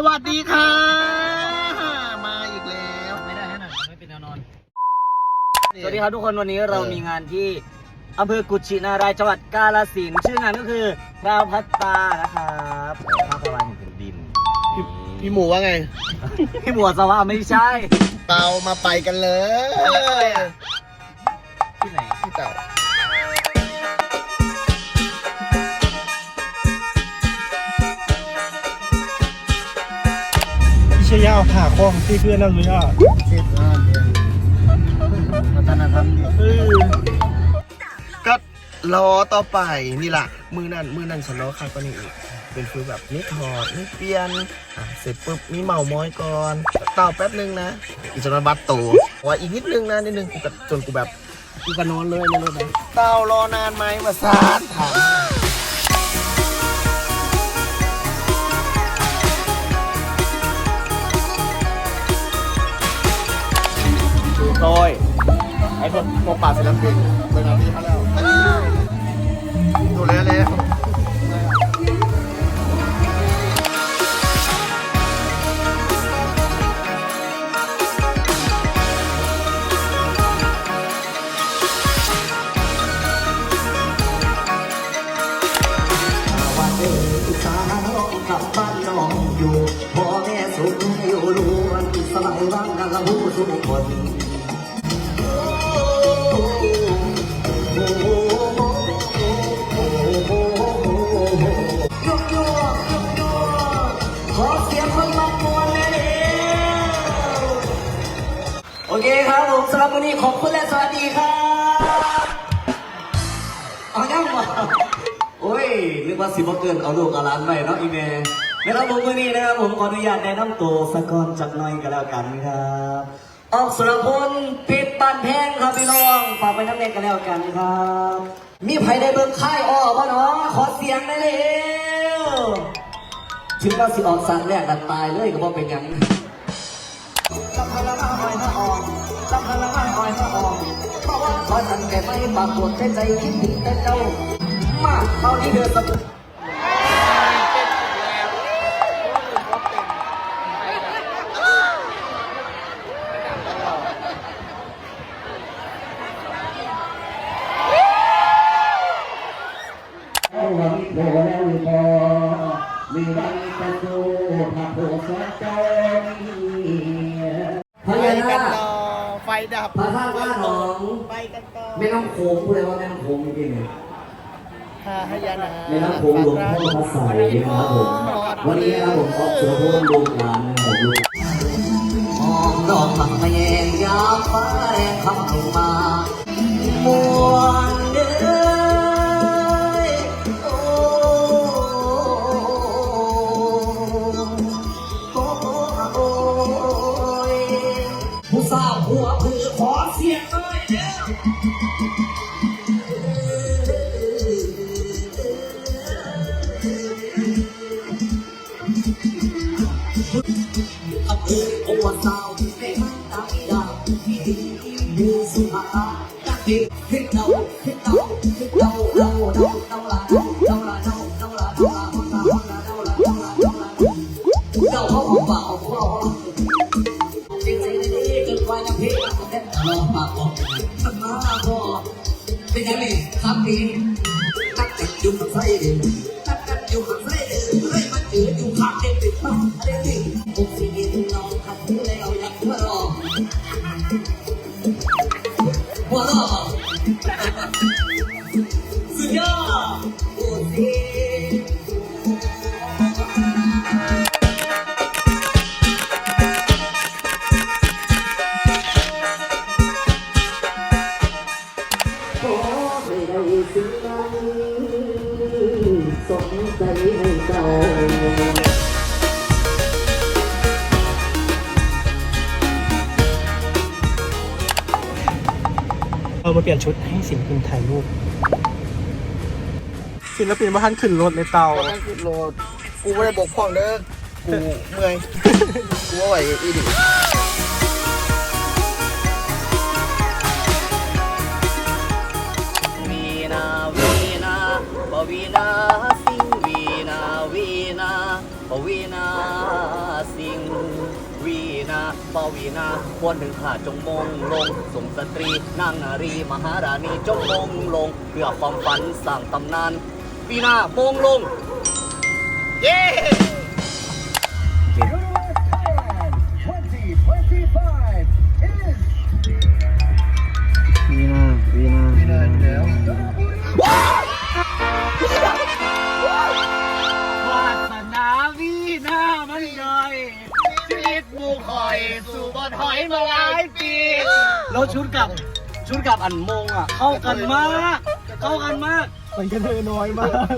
สวัสดีค่ะ มาอีกแล้วไม่ได้นะไม่เป็นแนวนอน สวัสดีครับทุกคนวันนี้เรามีงานที่อำเภอกุชินารายจังหวัดกาฬสินธุ์ชื่องานก็คือพราวพัตตานะครับภาคตะวันแห่งแผ่นดินพี่พี่หมูว่าไง พี่บัวสว่าไม่ใช่เตามาไปกันเลย ที่ไหนพี่เต่า ชยาผ่าคล้องที่เพื่อนนั่นเลยอะเจ็ดงานวัฒนธรรมดีเออก็รอต่อไปนี่ล่ะ มือนั่นมือนั่นฉันรอใครก็นี่อีกเป็นฟิลแบบนี่ถอดนี่เปลี่ยนอะเสร็จปุ๊บมีเมาม้อยก่อนเต่าแป๊บนึงนะอีกจนมาบัตโตว่าอีกนิดนึงนะนิดนึงกูก็จนกูแบบกูก็นอนเลยในรถนะเต่ารอนานไหมมาซานถาม ไอ้พวกพวกป่าศิลปินเป็นแบบนี้เขาแล้วดูแลแล้วอยู่พ่อแม่สุขอยู่ล้วนสบายว่างนางละหูทุกคน โอเคครับผมสำหรับวันนี้ขอบคุณและสวัสดีครับเอายังมาโอ้ยนึกว่าสิบเกินเอาลูกเอาหลานไปเนาะอีเมลนะครับผมวันนี้นะครับผมขออนุญาตแนะนำตัวสกกอนจักหน่อยกันแล้วกันครับออกสุรพลปิดปันแพงครับพี่น้องฝากไปน้ำเนกันแล้วกันครับ มีใครได้เบิ่งค่ายอ้อป่ะเนาะขอเสียงได้เร็วถึงว่าสิออกสั่งแรกดันตายเลยก็บ่เป็นยัง เพราะว่าขอทันแต่ไม่ปรากฏใจใจคิดถึงแต่เจ้า มาเท่านี้เดือดสักเอาวันโผล่แล้วพอมีวันจะสู้ถ้าโผล่สองเจ้าพไปญากันนาคต่อไฟดับพระธาตุบ้านหนองไปกันต่อ แม่น้ำโขงพูดเลยว่าแม่น้ำโขงจริงๆเนี่ย พาหยานาแม่น้ำโขงหลวงพ่อพระใสยนะครับผม วันนี้นะครับผมออกเสือโพนลูกหลานนะครับผมมองดอกผักแมงยามฟ้าแรงคำลงมามวน สาวหัวผือขอเสียงหน่อยเด้ออำเภอโอวาสาวให้มันตายดาวที่ดีมีสุภาพตักดิเฮ็ดเดาเฮ็ดเดาเฮ็ดเดาเดาเดาเดาลาเดาลาเดา นี่เกิดวันยังเพลงมันเต้นรอปากบอกมันมาบอกเป็นยังไงทำดีตักจัดยุ่งกับไส้เด่นตักจัดยุ่งกับไส้เด่นเฮ้ยมันจืดอยู่ข้างเด่นติดมาอะไรที่อ้สิเด่นน้องขัดหูแล้วอยากหัวรอหัวรอ เจ้าเอามาเปลี่ยนชุดให้ศิลปินถ่ายรูปศิลปินมาทันขึ้นรถในเตาตอนนั้นคือโหลดกูไม่ได้บกพร่องเด้อกูเมื่อยกูว่าไหวอีดิวีนาวีนาปวีนาสิงวีนาวีนาปวีนา ปวีนาควรถึงข้าจงมงลงส่งสตรี นางนารี มหาราณีจงมงลงเพื่อความฝันสร้างตำนาน ปีหน้ามงลง เย้ หอยมาหลายปีแล้วชุดกับชุดกับอันมงอะ เข้ากันมาก เข้ากันมาก มันก็เธอน้อยมาก